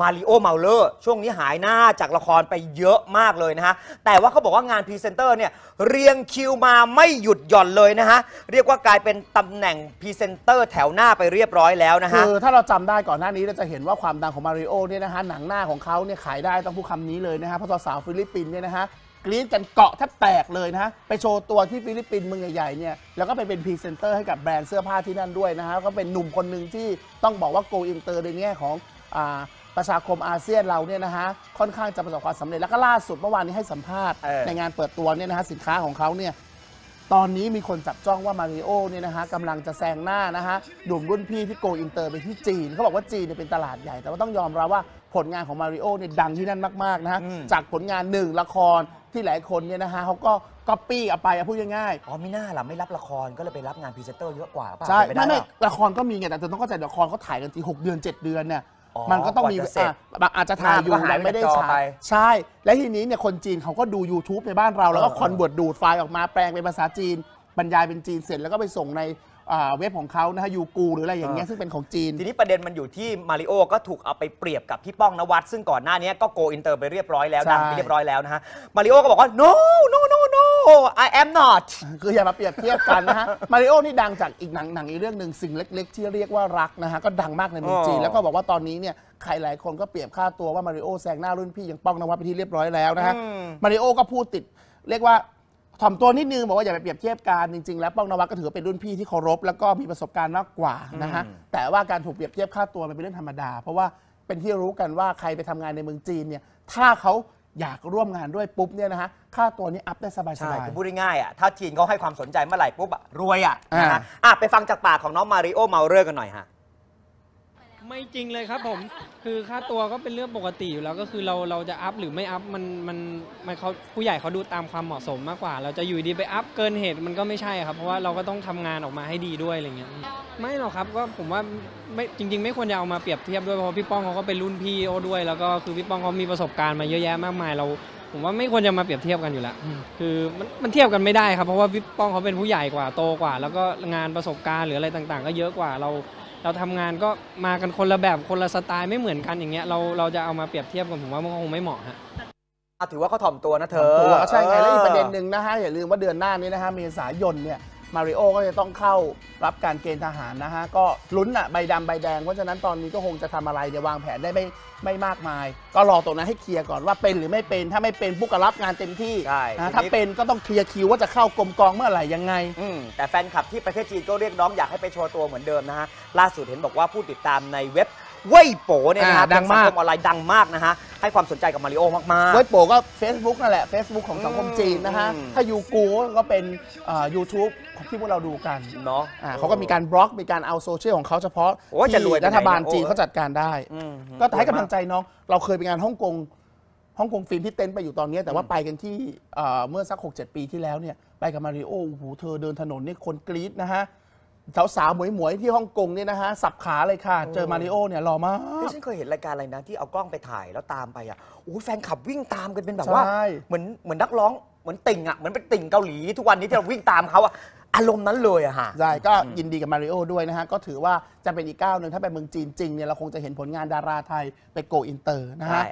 มาริโอเมาเลอร์ช่วงนี้หายหน้าจากละครไปเยอะมากเลยนะฮะ แต่ว่าเขาบอกว่างานพรีเซนเตอร์เนี่ยเรียงคิวมาไม่หยุดหย่อนเลยนะฮะ เรียกว่ากลายเป็นตำแหน่งพรีเซนเตอร์แถวหน้าไปเรียบร้อยแล้วนะฮะ คือถ้าเราจำได้ก่อนหน้านี้เราจะเห็นว่าความดังของมาริโอเนี่ยนะฮะหนังหน้าของเขาเนี่ยขายได้ต้องพูดคำนี้เลยนะฮะเพราะสาวๆฟิลิปปินส์เนี่ยนะฮะกรี๊ดกันเกาะแทบแตกเลยนะฮะไปโชว์ตัวที่ฟิลิปปินส์เมืองใหญ่ๆเนี่ยแล้วก็ไปเป็นพรีเซนเตอร์ให้กับแบรนด์เสื้อผ้าที่นั่นด้วยนะฮะก็เป็นหนุ่มคนหนึ่งที่ต้องบอกว่าโกอินเตอร์ในแง่ของอ่า ประชาคมอาเซียนเราเนี่ยนะฮะค่อนข้างจะประสบความสำเร็จแล้วก็ล่าสุดเมื่อวานนี้ให้สัมภาษณ์ เออ ในงานเปิดตัวเนี่ยนะฮะสินค้าของเขาเนี่ยตอนนี้มีคนจับจ้องว่ามาริโอเนี่ยนะฮะกำลังจะแซงหน้านะฮะหนุ่มรุ่นพี่ที่โกอินเตอร์ไปที่จีนเขาบอกว่าจีนเนี่ยเป็นตลาดใหญ่ แต่ว่าต้องยอมรับว่าผลงานของมาริโอเนี่ยดังที่นั่นมากๆนะฮะอืม จากผลงานหนึ่งละครที่หลายคนเนี่ยนะฮะเขาก็ก๊อปปี้เอาไปเอาพูดง่ายอ๋อไม่น่าล่ะไม่รับละครก็เลยไปรับงานพรีเซนเตอร์เยอะกว่าเปล่าๆใช่เป็นปไม่ด้ไม่เปล่า ละครก็มีไงแต่เธอต้องเข้าใจละครเขาถ่ายกันทีหกเดือน 7 เดือนเนี่ยอ๋อ มันก็ต้องมีกว่าจะเสร็จอะอาจจะถ่ายอยู่หน้ามันก็หายแต่ไม่ได้ไปจากจอฉาไปยใช่ และทีนี้เนี่ยคนจีนเขาก็ดู YouTube ในบ้านเราแล้วก็เออคอนเวิร์ตดูดไฟล์ออกมาแปลงเป็นภาษาจีน บรรยายเป็นจีนเสร็จแล้วก็ไปส่งใน อ่าเว็บของเขานะฮะยูกูหรืออะไรอย่างเงี้ยซึ่งเป็นของจีน ทีนี้ประเด็นมันอยู่ที่มาริโอก็ถูกเอาไปเปรียบกับพี่ป้องนวัดซึ่งก่อนหน้านี้ก็โกอินเตอร์ไปเรียบร้อยแล้วใช่ ดังไปเรียบร้อยแล้วนะฮะมาริโอก็บอกว่า no no no no I am not คืออย่ามาเปรียบเทียบกันนะฮะ มาริโอนี่ดังจากอีกหนังหนังอีกเรื่องหนึ่งสิ่งเล็ก ๆ ที่เรียกว่ารักนะฮะ ก็ดังมากในเมืองจีอ๋นอแล้วก็บอกว่าตอนนี้เนี่ยใครหลายคนก็เปรียบค่าตัวว่ามาริโอแซงหน้ารุ่นพี่อย่างป้องนวัดไปที่เรียบร้อยแล้วนะฮะ อืม มาริโอก็พูดติด เรียกว่า ถ่อมตัวนิดนึงบอกว่าอย่าไปเปรียบเทียบกันจริงๆแล้วป้องนวัดก็ถือว่าเป็นรุ่นพี่ที่เคารพแล้วก็มีประสบการณ์มากกว่านะฮะแต่ว่าการถูกเปรียบเทียบค่าตัวมันเป็นเรื่องธรรมดา เพราะว่าเป็นที่รู้กันว่าใครไปทำงานในเมืองจีนเนี่ยถ้าเขาอยากร่วมงานด้วยปุ๊บเนี่ยนะฮะค่าตัวนี้อัพได้สบายๆ ใช่คือพูดง่ายๆอะถ้าจีนเขาให้ความสนใจเมื่อไหร่ปุ๊บอะรวยอะนะฮะอ่าอะไปฟังจากปากของน้องมาริโอเมาเลอร์กันหน่อยฮะ ไม่จริงเลยครับผม คือค่าตัวก็เป็นเรื่องปกติอยู่แล้วก็คือเราเราจะอัพหรือไม่อัพมันมันมันเขาผู้ใหญ่เขาดูตามความเหมาะสมมากกว่า เราจะอยู่ดีไปอัพเกินเหตุมันก็ไม่ใช่ครับ เพราะว่าเราก็ต้องทำงานออกมาให้ดีด้วยอะไรเงี้ยไม่หรอกครับก็ผมว่าไม่จริง ๆ ไม่ควรจะเอามาเปรียบเทียบด้วยเพราะพี่ป้องเขาก็เป็นรุ่นพี่โอด้วย แล้วก็คือพี่ป้องเขามีประสบการณ์มาเยอะแยะมากมายเรา ผมว่าไม่ควรจะมาเปรียบเทียบกันอยู่แล้วอืมคือมันมันเทียบกันไม่ได้ครับเพราะว่าพี่ป้องเขาเป็นผู้ใหญ่กว่าโตกว่า แล้วก็งานประสบการณ์หรืออะไรต่างๆ ก็เยอะกว่าเรา เราทำงานก็มากันคนละแบบคนละสไตล์ไม่เหมือนกันอย่างเงี้ยเราเราจะเอามาเปรียบเทียบกันผมว่ามันก็คงไม่เหมาะฮะอะถือว่าเขาถ่อมตัวนะเธอตัวใช่ไงแล้วอีกประเด็นหงนึ่งนะฮะอย่าลืมว่าเดือนหน้านี้นะฮะเมษายนเนี่ย มาริโอก็จะต้องเข้ารับการเกณฑ์ทหารนะฮะ ก็ลุ้นอะใบดำใบแดง เพราะฉะนั้นตอนนี้ก็คงจะทำอะไรเนี่ยวางแผนได้ไม่ไม่มากมาย ก็รอตรงนั้นให้เคลียร์ก่อนว่าเป็นหรือไม่เป็น ถ้าไม่เป็นปุ๊กก็รับงานเต็มที่ใช่นะทีนี้ ถ้าเป็นก็ต้องเคลียร์คิวว่าจะเข้ากรมกองเมื่อไหร่ยังไง อืมแต่แฟนคลับที่ประเทศจีนก็เรียกร้องอยากให้ไปโชว์ตัวเหมือนเดิมนะฮะ ล่าสุดเห็นบอกว่าผู้ติดตามในเว็บ เว่ยโป๋เนี่ยนะฮะอ่าดังมาก เป็นสัคมออนไลน์ดังมากนะฮะ ให้ความสนใจกับมาริโอมากๆเว็บโปก็ Facebook นั่นแหละ Facebook ของสังคมจีนนะฮะ อืม ถ้ายูกูก็เป็นยูทูบของที่พวกเราดูกันเนาะ อ่าเขาก็มีการบล็อกมีการเอาโซเชียลของเขาเฉพาะโอ้ยจะรวยไปไหนรัฐบาลเนี่ยโอ้จีนเขาจัดการได้ อืมก็ให้กำลังใจน้อง เราเคยไปงานฮ่องกงฮ่องกงฟิล์มที่เต็นท์ไปอยู่ตอนนี้แต่ว่าไปกันที่เอ่อเมื่อสัก 6 7 ปีที่แล้วเนี่ย ไปกับมาริโอโอ้โหเธอเดินถนนนี่คนกรี๊ดนะฮะ สาวๆ หมวยๆ ที่ฮ่องกงเนี่ยนะฮะ สับขาเลยค่ะ เจอมาริโอเนี่ยหล่อมากเฮ้ยฉันเคยเห็นรายการอะไรนะที่เอากล้องไปถ่ายแล้วตามไปอะโอ้ยแฟนคลับวิ่งตามกันเป็นแบบว่า ใช่ เหมือนเหมือนนักร้องเหมือนติ่งอะเหมือนเป็นติ่งเกาหลีทุกวันนี้ที่เราวิ่งตามเขาอะอารมณ์นั้นเลยอะฮะ ใช่ก็ยินดีกับมาริโอด้วยนะฮะ ก็ถือว่าจะเป็นอีกก้าวหนึ่งถ้าไปเมืองจีนจริงเนี่ยเราคงจะเห็นผลงานดาราไทยไปโกอินเตอร์นะฮะ ใช่